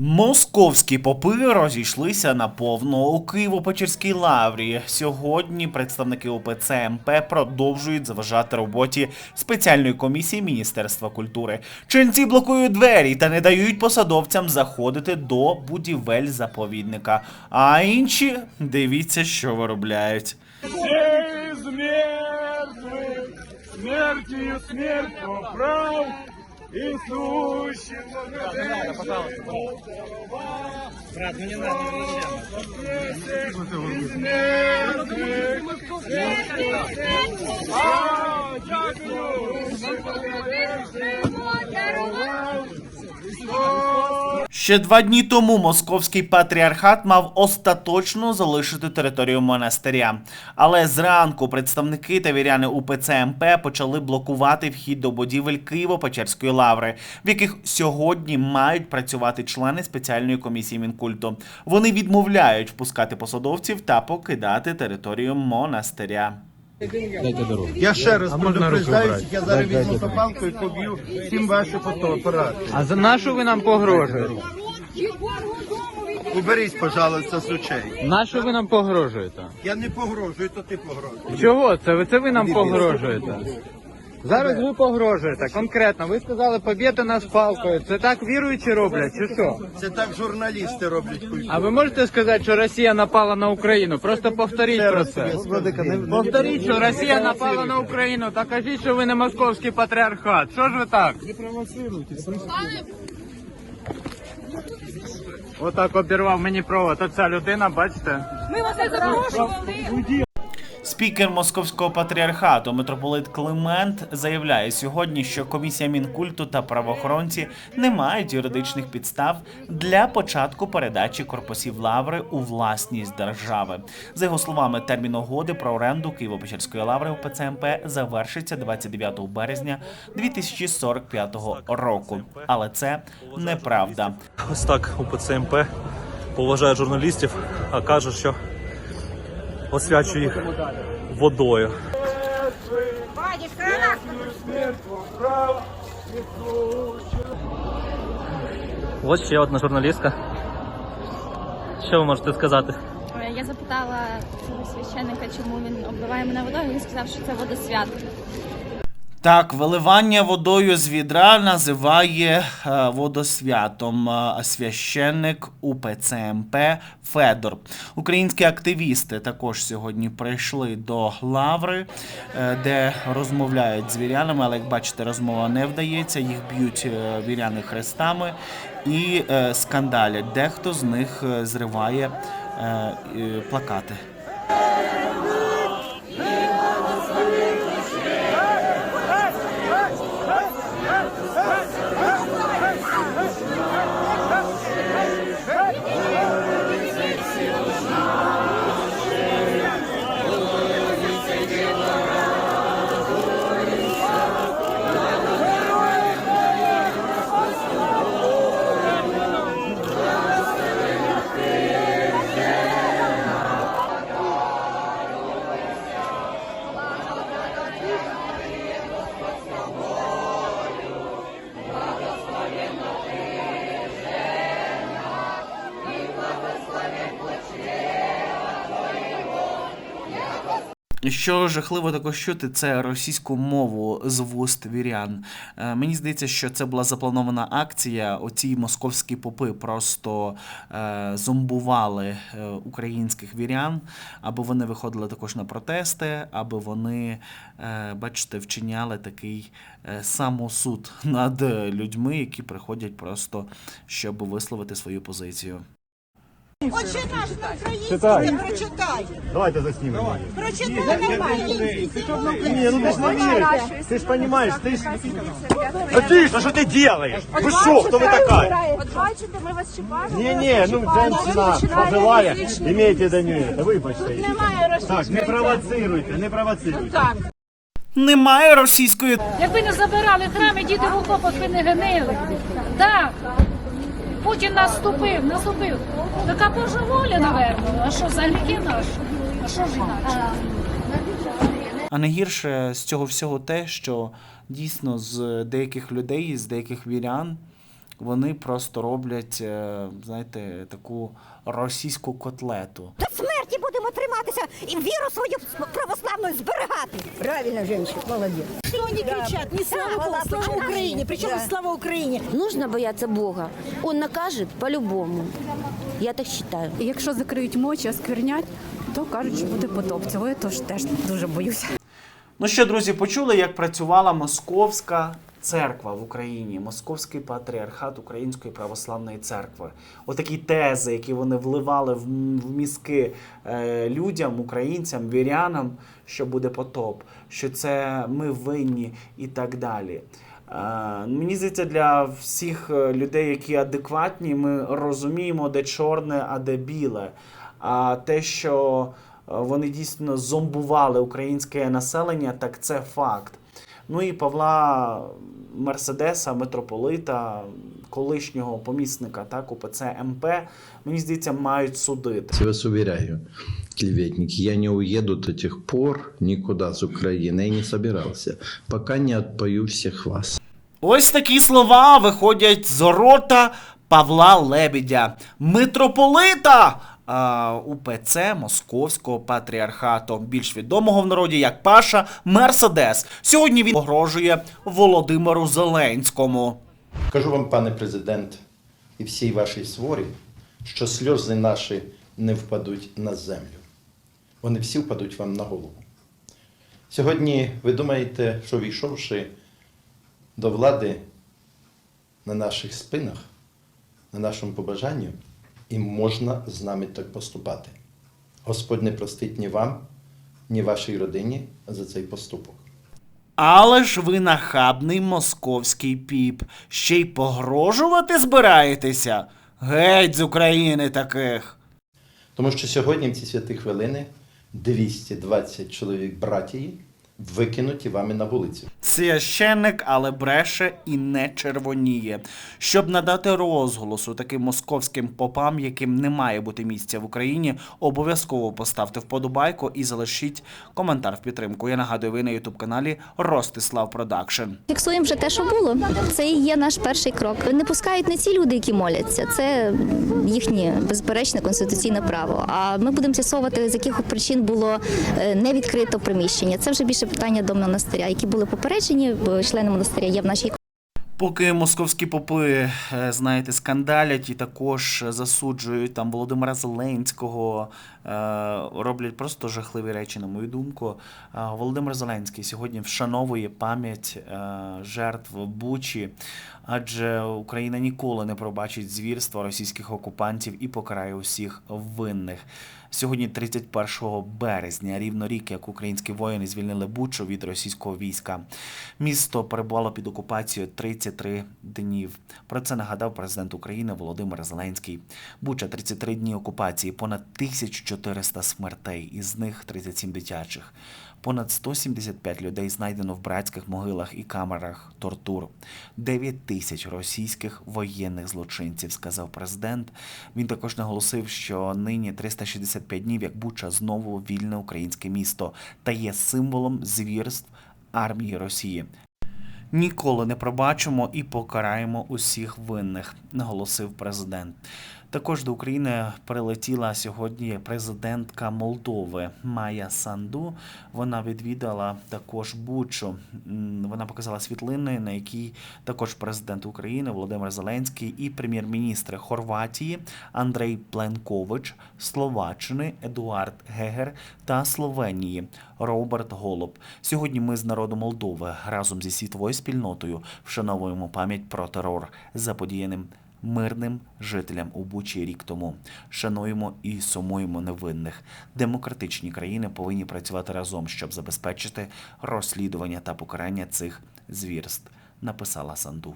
Московські попи розійшлися наповно у Києво-Печерській лаврі. Сьогодні представники УПЦ МП продовжують заважати роботі спеціальної комісії Міністерства культури. Ченці блокують двері та не дають посадовцям заходити до будівель заповідника. А інші дивіться, що виробляють. Из мертвых, смерть поправ, и сущим Брат, ну не надо, дякую, Ще два дні тому московський патріархат мав остаточно залишити територію монастиря. Але зранку представники та віряни УПЦ МП почали блокувати вхід до будівель Києво-Печерської лаври, в яких сьогодні мають працювати члени спеціальної комісії Мінкульту. Вони відмовляють впускати посадовців та покидати територію монастиря. Я ще раз предупреждаюсь, я зараз візьму запалку і поб'ю всім ваші фотоапарати. А за нашу ви нам погрожуєте? Уберись, пожалуйста, з очей. Нашу ви нам погрожуєте? Я не погрожую, то ти погрожуєш. Чого це? Ви це ви нам погрожуєте? Зараз ви погрожуєте конкретно. Ви сказали поб'єте нас палкою. Це так віруючі роблять, чи що? Це так журналісти роблять культуру. А ви можете сказати, що Росія напала на Україну? Просто повторіть про це. Повторіть, що Росія напала на Україну. Та кажіть, що ви не московський патріархат. Що ж ви так? Отак обірвав мені провод. Оця людина, бачите? Ми вас не запрошували. Спікер московського патріархату митрополит Климент заявляє сьогодні, що комісія мінкульту та правоохоронці не мають юридичних підстав для початку передачі корпусів лаври у власність держави. За його словами, термін угоди про оренду Києво-Печерської лаври у ПЦМП завершиться 29 березня 2045 року. Але це неправда. Ось так УПЦ МП поважає журналістів, а каже, що освячує їх водою. Ось ще одна журналістка. Що ви можете сказати? Е, Я запитала цього священника, чому він обливає мене водою. Він сказав, що це водосвят. Так, виливання водою з відра називає е, водосвятом е, священник УПЦ МП Федор. Українські активісти також сьогодні прийшли до лаври, е, де розмовляють з вірянами, але як бачите, розмова не вдається. Їх б'ють віряни хрестами і скандалять. Дехто з них зриває плакати. Що жахливо також чути, це російську мову з вуст вірян. Е, Мені здається, що це була запланована акція. Оці московські попи просто е, зомбували е, українських вірян, аби вони виходили також на протести, аби вони, бачите, вчиняли такий самосуд над людьми, які приходять просто щоб висловити свою позицію. Отче наш на українській прочитай. Давайте заснімемо. Прочитай нормально. Ні, ну ти ж не Ти ж розумієш, ти ж... А ти ж, а що ти робиш? Ви що, хто ви така? От бачите, ми вас чіпаємо. Ні, ні, ну женщина пожилая, имейте до нее, вибачте. Немає Так, не провоцируйте, не провоцируйте. Так. Немає російської Якби не забирали храми, діти в окопах би не гнили. Так. Путін наступив, наступив. Така Божа воля, наверно. А що, за гріхи наші? А що ж інакше? А найгірше з цього всього те, що дійсно з деяких людей, з деяких вірян вони просто роблять, е, знаєте, таку російську котлету. До смерті будемо триматися і віру свою православну зберігати. Правильно, жінка, молодець. Что они кричат? Не слава Богу, слава Украине. Причем Да. слава Украине. Нужно бояться Бога. Он накажет по-любому. Я так считаю. І якщо закриють мочі, осквернять, то кажуть, що буде потоп. Цього я теж теж дуже боюся. Ну що, друзі, почули, як працювала московська церква в Україні, московський патріархат Української православної церкви. Отакі тези, які вони вливали в, мізки е, людям, українцям, вірянам, що буде потоп, що це ми винні і так далі. Е, Мені здається, для всіх е, людей, які адекватні, ми розуміємо, де чорне, а де біле. А те, що вони дійсно зомбували українське населення, так це факт. Ну і Павла Мерседеса, митрополита, колишнього помісника так, УПЦ МП, мені здається, мають судити. Я вас уверяю, клеветник, я не уеду до тех пор никуда с Украины и не собирался, пока не отпою всех вас. Ось такі слова виходять з рота Павла Лебедя, митрополита УПЦ Московського патріархату, більш відомого в народі як Паша Мерседес. Сьогодні він погрожує Володимиру Зеленському. Кажу вам, пане президент, і всій вашій сворі, що сльози наші не впадуть на землю. Вони всі впадуть вам на голову. Сьогодні ви думаєте, що війшовши до влади на наших спинах, на нашому побажанні, і можна з нами так поступати. Господь не простить ні вам, ні вашій родині за цей поступок. Але ж ви нахабний московський піп. Ще й погрожувати збираєтеся? Геть з України таких. Тому що сьогодні в ці святі хвилини 220 чоловік братії викинуті вами на вулицю. Священник, але бреше і не червоніє. Щоб надати розголосу таким московським попам, яким не має бути місця в Україні, обов'язково поставте вподобайку і залишіть коментар в підтримку. Я нагадую, ви на ютуб каналі Ростислав Продакшн. Фіксуємо вже те, що було. Це і є наш перший крок. Не пускають не ці люди, які моляться. Це їхнє безперечне конституційне право. А ми будемо з'ясовувати, з яких причин було е, не відкрито приміщення. Це вже більше питання до монастиря, які були попереджені. Члени монастиря є в нашій Поки московські попи, е, знаєте, скандалять і також засуджують там Володимира Зеленського, е, роблять просто жахливі речі, на мою думку. Е, Володимир Зеленський сьогодні вшановує пам'ять е, жертв Бучі, адже Україна ніколи не пробачить звірства російських окупантів і покарає усіх винних. Сьогодні, 31 березня, рівно рік, як українські воїни звільнили Бучу від російського війська. Місто перебувало під окупацією 33 днів. Про це нагадав президент України Володимир Зеленський. Буча 33 дні окупації, понад 1400 смертей, із них 37 дитячих. Понад 175 людей знайдено в братських могилах і камерах тортур. 9 тисяч російських воєнних злочинців, сказав президент. Він також наголосив, що нині 365 днів, як Буча знову вільне українське місто та є символом звірств армії Росії. Ніколи не пробачимо і покараємо усіх винних, наголосив президент. Також до України прилетіла сьогодні президентка Молдови Майя Санду. Вона відвідала також Бучу. Вона показала світлини, на якій також президент України Володимир Зеленський і прем'єр-міністр Хорватії Андрей Пленкович, Словаччини Едуард Гегер та Словенії Роберт Голуб. Сьогодні ми з народу Молдови разом зі світовою спільнотою вшановуємо пам'ять про терор заподіяним мирним жителям у Бучі рік тому. Шануємо і сумуємо невинних. Демократичні країни повинні працювати разом, щоб забезпечити розслідування та покарання цих звірств, написала Санду.